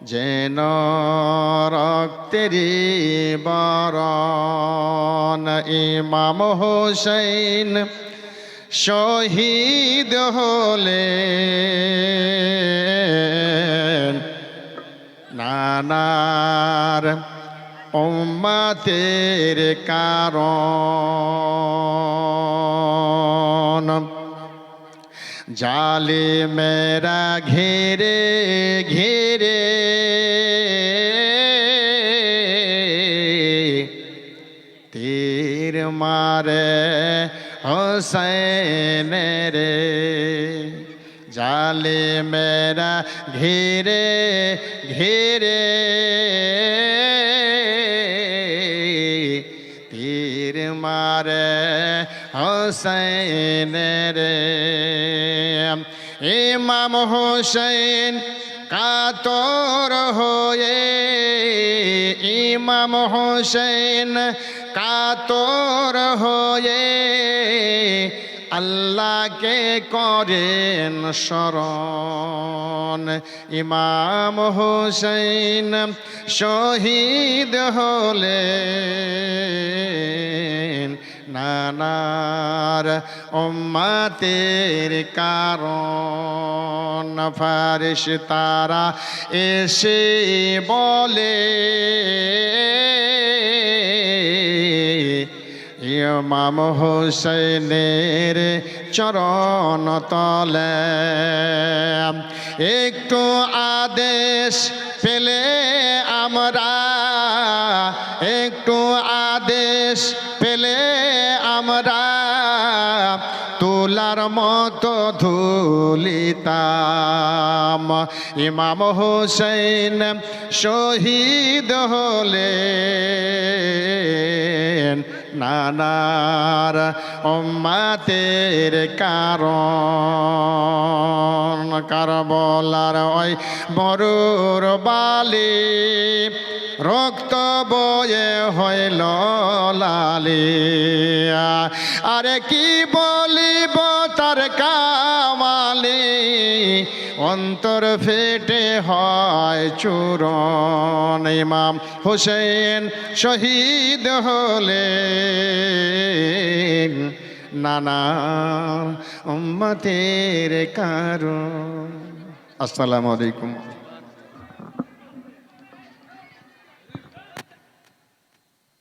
যেন রক্তেরি বরণ ইমাম হোসেন শহীদ হলে নানার উম্মাতের কারণ জালে মেরা ঘেরে ঘেরে। তীর মারে হোসেন রে জালে মেরা ঘিরে ঘিরে। হোসেন ইমাম হোসেন কাতর হয়ে, ইমাম হোসেন কাতর হয়ে আল্লাহকে করেন স্মরণ। ইমাম হোসেন শহীদ হলেন। নানার উম্মাতের কারণ ফারিস তারা এসে বলে, ইমাম হোসেনের চরণ তলে। একটু আদেশ পেলে আমরা, একটু আদেশ পেলে আমরা তোলার মতো ধুলিতাম। ইমাম হোসেন শহীদ হলে নানার উম্মাতের কারণ কার বলার ওই মরুর বালি রক্ত বয়ে হইল লালি। আরে কি বলিব তার কামালি? অন্তর ফেটে হয় চূরণ ইমাম হোসেন শহীদ হলে নানা উম্মতের কারণ। আসসালামু আলাইকুম।